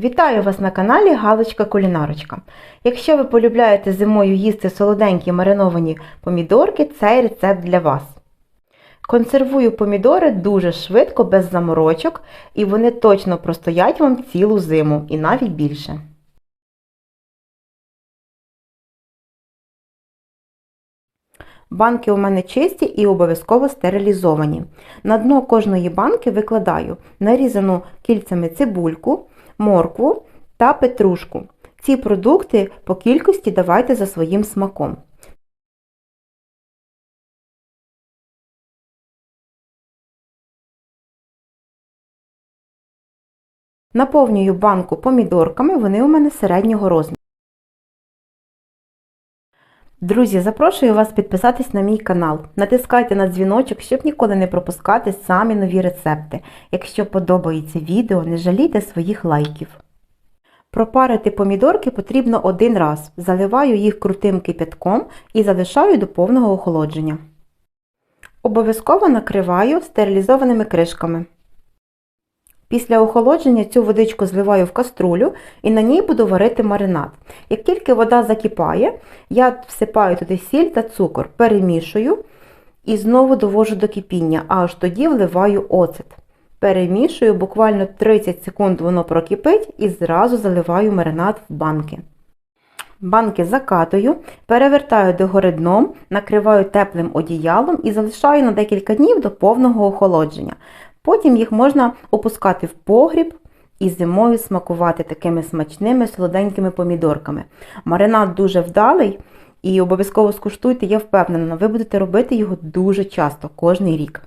Вітаю вас на каналі Галочка Кулінарочка. Якщо ви полюбляєте зимою їсти солоденькі мариновані помідорки, цей рецепт для вас. Консервую помідори дуже швидко, без заморочок, і вони точно простоять вам цілу зиму і навіть більше. Банки у мене чисті і обов'язково стерилізовані. На дно кожної банки викладаю нарізану кільцями цибульку, моркву та петрушку. Ці продукти по кількості давайте за своїм смаком. Наповнюю банку помідорками, вони у мене середнього розміру. Друзі, запрошую вас підписатись на мій канал. Натискайте на дзвіночок, щоб ніколи не пропускати самі нові рецепти. Якщо подобається відео, не жалійте своїх лайків. Пропарити помідорки потрібно один раз. Заливаю їх крутим кипятком і залишаю до повного охолодження. Обов'язково накриваю стерилізованими кришками. Після охолодження цю водичку зливаю в каструлю і на ній буду варити маринад. Як тільки вода закипає, я всипаю туди сіль та цукор, перемішую і знову довожу до кипіння, аж тоді вливаю оцет. Перемішую, буквально 30 секунд воно прокипить і зразу заливаю маринад в банки. Банки закатую, перевертаю догори дном, накриваю теплим одіялом і залишаю на декілька днів до повного охолодження. Потім їх можна опускати в погріб і зимою смакувати такими смачними солоденькими помідорками. Маринад дуже вдалий і обов'язково скуштуйте, я впевнена, ви будете робити його дуже часто, кожний рік.